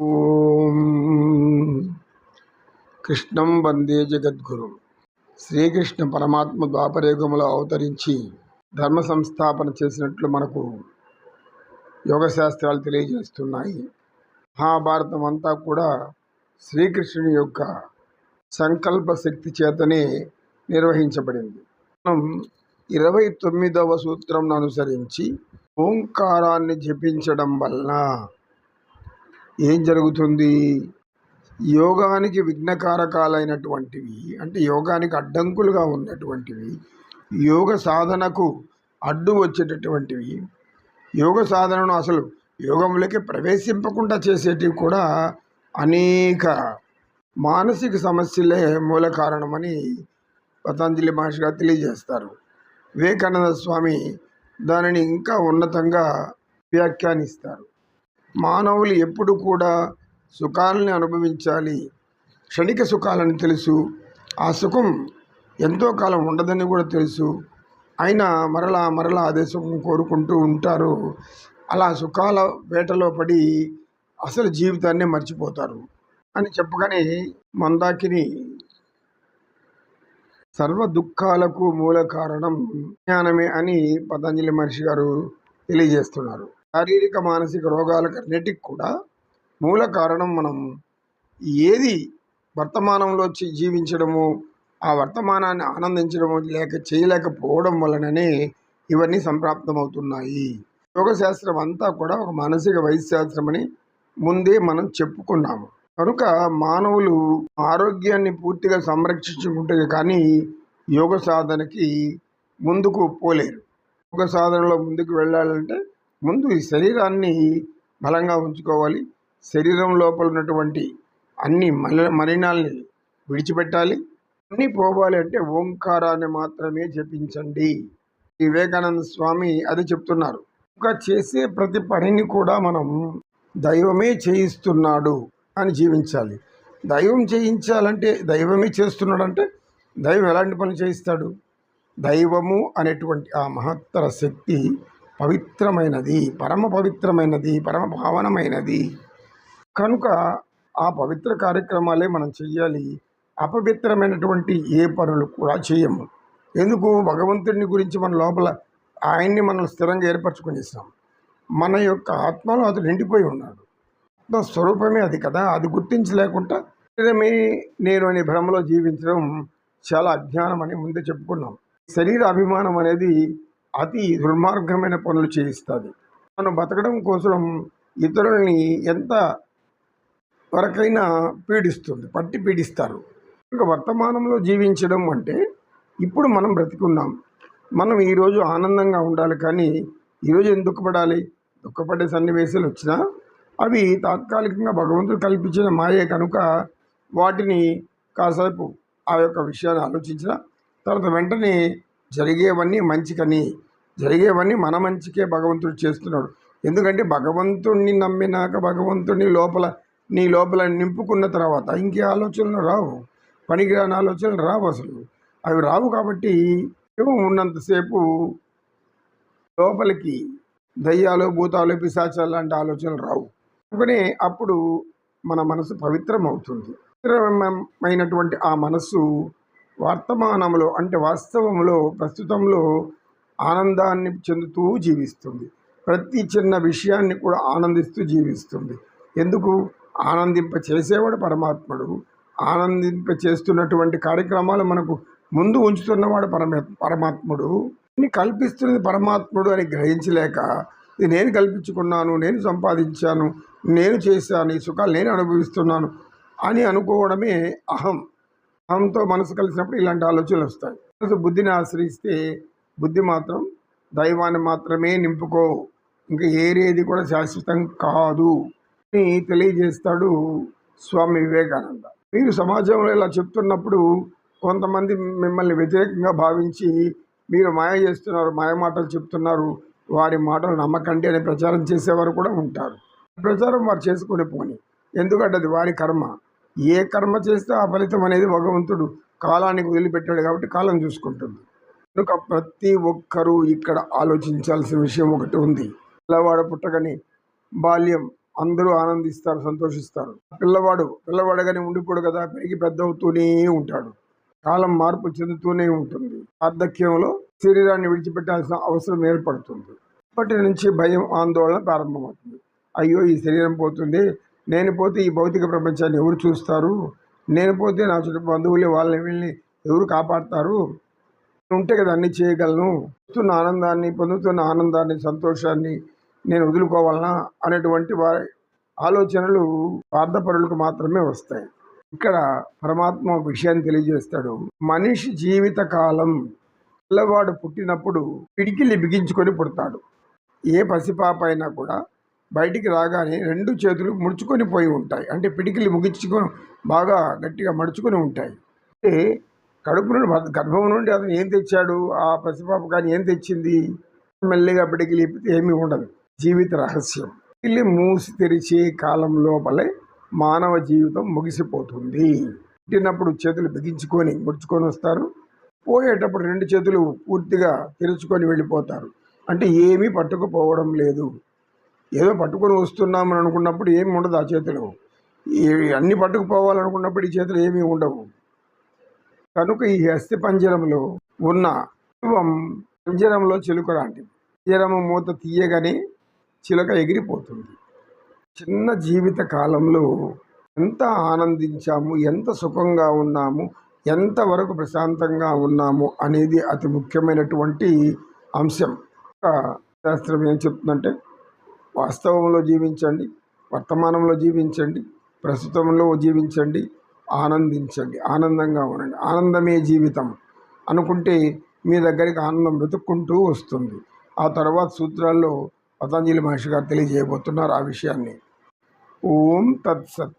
ఓం. కృష్ణం వందే జగద్గురు. శ్రీకృష్ణ పరమాత్మ ద్వాపరేగములో అవతరించి ధర్మ సంస్థాపన చేసినట్లు మనకు యోగశాస్త్రాలు తెలియజేస్తున్నాయి. మహాభారతం అంతా కూడా శ్రీకృష్ణుని యొక్క సంకల్ప శక్తి చేతనే నిర్వహించబడింది. మనం ఇరవై తొమ్మిదవ సూత్రం అనుసరించి ఓంకారాన్ని జపించడం వలన ఏం జరుగుతుంది? యోగానికి విఘ్నకారకాలైనటువంటివి అంటే యోగానికి అడ్డంకులుగా ఉన్నటువంటివి యోగ సాధనకు అడ్డు వచ్చేటటువంటివి యోగ సాధనను అసలు యోగంలోకి ప్రవేశింపకుండా చేసేటివి కూడా అనేక మానసిక సమస్యలే మూల కారణమని పతంజలి మహర్షి గారు తెలియజేస్తారు. వివేకానంద స్వామి దానిని ఇంకా ఉన్నతంగా వ్యాఖ్యానిస్తారు. మానవులు ఎప్పుడు కూడా సుఖాలని అనుభవించాలి. క్షణిక సుఖాలని తెలుసు. ఆ సుఖం ఎంతో కాలం ఉండదని కూడా తెలుసు. అయినా మరలా మరలా అదే సుఖం కోరుకుంటూ ఉంటారు. అలా సుఖాల వేటలో పడి అసలు జీవితాన్నే మర్చిపోతారు. అని చెప్పగానే మందాకిని సర్వ దుఃఖాలకు మూల కారణం జ్ఞానమే అని పతంజలి మహర్షి గారు తెలియజేస్తున్నారు. శారీరక మానసిక రోగాలకన్నిటికి కూడా మూల కారణం మనం ఏది వర్తమానంలో జీవించడము ఆ వర్తమానాన్ని ఆనందించడము లేక చేయలేకపోవడం వలననే ఇవన్నీ సంప్రాప్తమవుతున్నాయి. యోగశాస్త్రం అంతా కూడా ఒక మానసిక వైద్యశాస్త్రం అని ముందే మనం చెప్పుకున్నాము. కనుక మానవులు ఆరోగ్యాన్ని పూర్తిగా సంరక్షించుకుంటే కానీ యోగ సాధనకి ముందుకు పోలేరు. యోగ సాధనలో ముందుకు వెళ్ళాలంటే ముందు ఈ శరీరాన్ని బలంగా ఉంచుకోవాలి. శరీరం లోపల ఉన్నటువంటి అన్ని మల మలినాల్ని విడిచిపెట్టాలి. అన్నీ పోవాలి అంటే ఓంకారాన్ని మాత్రమే జపించండి. వివేకానంద స్వామి అది చెప్తున్నారు. ఇంకా చేసే ప్రతి పనిని కూడా మనం దైవమే చేయిస్తున్నాడు అని జీవించాలి. దైవం చేయించాలంటే దైవమే చేస్తున్నాడంటే దైవం ఎలాంటి పని చేయిస్తాడు? దైవము అనేటువంటి ఆ మహత్తర శక్తి పవిత్రమైనది పరమ పవిత్రమైనది పరమ భావనమైనది కనుక ఆ పవిత్ర కార్యక్రమాలే మనం చెయ్యాలి. అపవిత్రమైనటువంటి ఏ పనులు కూడా చేయము. ఎందుకు? భగవంతుడిని గురించి మన లోపల ఆయన్ని మనం స్థిరంగా ఏర్పరచుకునేసాం. మన యొక్క ఆత్మలో అతడు నిండిపోయి ఉన్నాడు. ఆత్మ స్వరూపమే అది కదా? అది గుర్తించలేకుండా శరీరమే నేను అనే భ్రమలో జీవించడం చాలా అజ్ఞానం అని ముందే చెప్పుకున్నాం. శరీర అభిమానం అనేది అతి దుర్మార్గమైన పనులు చేయిస్తుంది. మనం బతకడం కోసం ఇతరుల్ని ఎంత వరకైనా పీడిస్తుంది పట్టి పీడిస్తారు. ఇంకా వర్తమానంలో జీవించడం అంటే ఇప్పుడు మనం బ్రతికున్నాం. మనం ఈరోజు ఆనందంగా ఉండాలి కానీ ఈరోజు ఎందుకు దుఃఖపడాలి? దుఃఖపడే సన్నివేశాలు వచ్చినా అవి తాత్కాలికంగా భగవంతుడు కల్పించిన మాయే కనుక వాటిని కాసేపు ఆ యొక్క విషయాన్ని ఆలోచించిన తర్వాత వెంటనే జరిగేవన్నీ మంచికని జరిగేవన్నీ మన మంచికే భగవంతుడు చేస్తున్నాడు. ఎందుకంటే భగవంతుణ్ణి నమ్మినాక భగవంతుణ్ణి లోపల నీ లోపల నింపుకున్న తర్వాత ఇంకే ఆలోచనలు రావు. పనికిరాని ఆలోచనలు రావు అసలు. అవి రావు కాబట్టి ఏమో ఉన్నంతసేపు లోపలికి దయ్యాలు భూతాలు పిశాచాలు లాంటి ఆలోచనలు రావు. అందుకనే అప్పుడు మన మనసు పవిత్రం అవుతుంది పవిత్రమైనటువంటి ఆ మనస్సు వర్తమానంలో అంటే వాస్తవంలో ప్రస్తుతంలో ఆనందాన్ని చెందుతూ జీవిస్తుంది. ప్రతి చిన్న విషయాన్ని కూడా ఆనందిస్తూ జీవిస్తుంది. ఎందుకు? ఆనందింప చేసేవాడు పరమాత్ముడు. ఆనందింప చేస్తున్నటువంటి కార్యక్రమాలు మనకు ముందు ఉంచుతున్నవాడు పరమ పరమాత్ముడు. ఇన్ని కల్పిస్తున్నది పరమాత్ముడు అని గ్రహించలేక ఇది నేను కల్పించుకున్నాను నేను సంపాదించాను నేను చేశాను ఈ సుఖాలు నేను అనుభవిస్తున్నాను అని అనుకోవడమే అహం. అహంతో మనసు కలిసినప్పుడు ఇలాంటి ఆలోచనలు వస్తాయి. బుద్ధిని ఆశ్రయిస్తే బుద్ధి మాత్రం దైవాన్ని మాత్రమే నింపుకో. ఇంకా ఏరేది కూడా శాశ్వతం కాదు అని తెలియజేస్తాడు స్వామి వివేకానంద. మీరు సమాజంలో ఇలా చెప్తున్నప్పుడు కొంతమంది మిమ్మల్ని వ్యతిరేకంగా భావించి మీరు మాయ చేస్తున్నారు మాయ మాటలు చెప్తున్నారు వారి మాటలు నమ్మకండి అని ప్రచారం చేసేవారు కూడా ఉంటారు. ప్రచారం వారు చేసుకుని పోని. ఎందుకంటే అది వారి కర్మ. ఏ కర్మ చేస్తే ఆ ఫలితం అనేది భగవంతుడు కాలానికి వదిలిపెట్టాడు కాబట్టి కాలం చూసుకుంటుంది. కనుక ప్రతి ఒక్కరూ ఇక్కడ ఆలోచించాల్సిన విషయం ఒకటి ఉంది. పిల్లవాడు పుట్టగానే బాల్యం అందరూ ఆనందిస్తారు సంతోషిస్తారు. పిల్లవాడు పిల్లవాడగానే ఉండిపోడు కదా పెరిగి పెద్ద అవుతూనే ఉంటాడు. కాలం మార్పు చెందుతూనే ఉంటుంది. వార్ధక్యంలో శరీరాన్ని విడిచిపెట్టాల్సిన అవసరం ఏర్పడుతుంది. ఇప్పటి నుంచి భయం ఆందోళన ప్రారంభమవుతుంది. అయ్యో ఈ శరీరం పోతుంది. నేను పోతే ఈ భౌతిక ప్రపంచాన్ని ఎవరు చూస్తారు? నేను పోతే నా చుట్టూ బంధువులు వాళ్ళని వీళ్ళని ఎవరు కాపాడతారు? ఉంటే కదా అన్ని చేయగలను. పొందుతున్న ఆనందాన్ని పొందుతున్న ఆనందాన్ని సంతోషాన్ని నేను వదులుకోవాలనా అనేటువంటి వారి ఆలోచనలు స్వార్థపరులకు మాత్రమే వస్తాయి. ఇక్కడ పరమాత్మ ఒక విషయాన్ని తెలియజేస్తాడు. మనిషి జీవిత కాలం పిల్లవాడు పుట్టినప్పుడు పిడికిలి బిగించుకొని పుడతాడు. ఏ పసిపాప అయినా కూడా బయటికి రాగానే రెండు చేతులు ముడుచుకొని పోయి ఉంటాయి. అంటే పిడికిలి ముగించుకొని బాగా గట్టిగా మడుచుకొని ఉంటాయి. అంటే కడుపు నుండి గర్భం నుండి అతను ఏం తెచ్చాడు? ఆ పసిపాప కానీ ఏం తెచ్చింది? మెల్లిగా పిడికిలి లేపితే ఏమీ ఉండదు. జీవిత రహస్యం. పిల్లి మూసి తెరిచే కాలం లోపలే మానవ జీవితం ముగిసిపోతుంది. పుట్టినప్పుడు చేతులు బిగించుకొని ముడుచుకొని వస్తారు. పోయేటప్పుడు రెండు చేతులు పూర్తిగా తెరుచుకొని వెళ్ళిపోతారు. అంటే ఏమీ పట్టుకుపోవడం లేదు. ఏదో పట్టుకొని వస్తున్నామని అనుకున్నప్పుడు ఏమి ఉండదు ఆ చేతిలో. అన్నీ పట్టుకుపోవాలనుకున్నప్పుడు ఈ చేతులు ఏమీ ఉండవు. కనుక ఈ అస్థి పంజరంలో ఉన్న శివం పంజరంలో చిలుక లాంటిది. పంజరము మూత తీయగానే చిలుక ఎగిరిపోతుంది. చిన్న జీవిత కాలంలో ఎంత ఆనందించాము ఎంత సుఖంగా ఉన్నాము ఎంతవరకు ప్రశాంతంగా ఉన్నాము అనేది అతి ముఖ్యమైనటువంటి అంశం. శాస్త్రం ఏం చెప్తుందంటే వాస్తవంలో జీవించండి వర్తమానంలో జీవించండి ప్రస్తుతంలో జీవించండి ఆనందించండి. ఆనందంగా ఉండండి. ఆనందమే జీవితం అనుకుంటే మీ దగ్గరికి ఆనందం వెతుక్కుంటూ వస్తుంది. ఆ తర్వాత సూత్రాల్లో పతంజలి మహర్షి గారు తెలియజేయబోతున్నారు ఆ విషయాన్ని. ఓం తత్సత్.